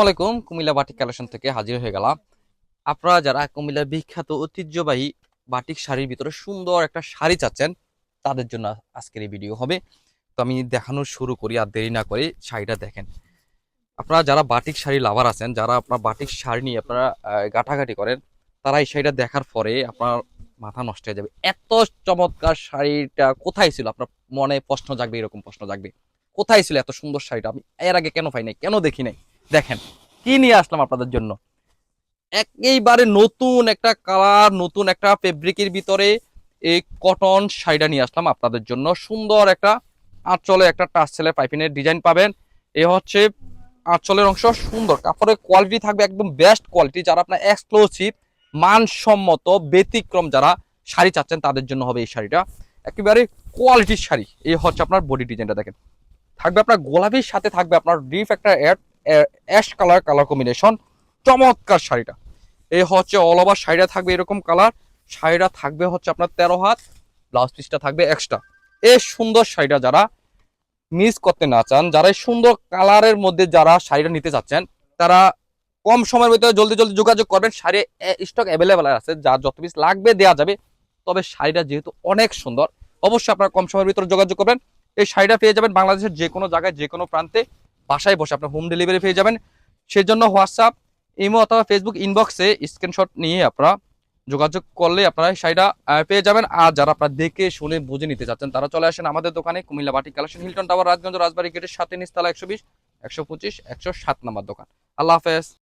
আসসালামাইকুম Comilla batik collection থেকে হাজির হয়ে গেলাম। আপনারা যারা কুমিল্লার বিখ্যাত ঐতিহ্যবাহী বাটিক শাড়ির ভিতরে সুন্দর একটা শাড়ি চাচ্ছেন তাদের জন্য আজকের এই ভিডিও হবে। তো আমি দেখানো শুরু করি আর দেরি না করে শাড়িটা দেখেন। আপনারা যারা বাটিক শাড়ি লাভার আছেন যারা আপনার বাটিক শাড়ি নিয়ে আপনারা আহ, করেন তারা এই শাড়িটা দেখার পরে আপনার মাথা নষ্ট হয়ে যাবে। এত চমৎকার শাড়িটা কোথায় ছিল? আপনার মনে প্রশ্ন জাগবে এরকম প্রশ্ন জাগবে। কোথায় ছিল এত সুন্দর শাড়িটা? আমি এর আগে কেন পাই নাই? কেন দেখি নাই? দেখেন, কি নিয়ে আসলাম আপনাদের জন্য? একেবারে নতুন একটা কালার নতুন একটা ফেব্রিকের ভিতরে এই কটন শাড়িটা নিয়ে আসলাম আপনাদের জন্য। সুন্দর একটা আঁচলে একটা টার্সেলের পাইপিনের ডিজাইন পাবেন। এ হচ্ছে আঁচলের অংশ সুন্দর। কাপড়ের কোয়ালিটি থাকবে একদম বেস্ট কোয়ালিটি যারা আপনার এক্সক্লুসিভ মানসম্মত, ব্যতিক্রম যারা শাড়ি চাচ্ছেন, তাদের জন্য হবে এই শাড়িটা। একেবারে কোয়ালিটির শাড়ি। এই হচ্ছে আপনার বডি ডিজাইনটা দেখেন। থাকবে আপনার গোলাপির সাথে থাকবে আপনার ডিপ একটা অ্যাশ কালার কালার কম্বিনেশন চমৎকার শাড়িটা। এই হচ্ছে অল ওভার শাড়িটা থাকবে এরকম কালার শাড়িটা থাকবে হচ্ছে আপনার তেরো হাত ব্লাউজ পিসটা থাকবে এক্সট্রা এই সুন্দর শাড়িটা যারা মিস করতে না চান, যারা সুন্দর কালারের মধ্যে যারা শাড়িটা নিতে চাচ্ছেন, তারা কম সময়ের ভিতরে জলদি জলদি যোগাযোগ করবেন। শাড়ি স্টক অ্যাভেলেবেল আছে, যা যত পিস লাগবে দেওয়া যাবে। তবে শাড়িটা যেহেতু অনেক সুন্দর, অবশ্যই আপনারা কম সময়ের ভিতরে যোগাযোগ করবেন। এই শাড়িটা পেয়ে যাবেন বাংলাদেশের যে কোনো জায়গায় যে কোনো প্রান্তে। বাসায় বসে আপনার হোম ডেলিভারি পেয়ে যাবেন। সেজন্য হোয়াটসঅ্যাপ ইমো অথবা ফেসবুক ইনবক্সে স্ক্রিনশট নিয়ে আপনারা যোগাযোগ করলে আপনারা সাইডা পেয়ে যাবেন। আর যারা আপনারা দেখে শুনে বুঝে নিতে চাচ্ছেন, তারা চলে আসেন আমাদের দোকানে, কুমিল্লা বাটি collection Hilton tower Rajganj, Rajbari, গেটের সাথে নিচতলা একশো বিশ, একশো পঁচিশ, একশো সাত নম্বর দোকান। আল্লাহ হাফেজ।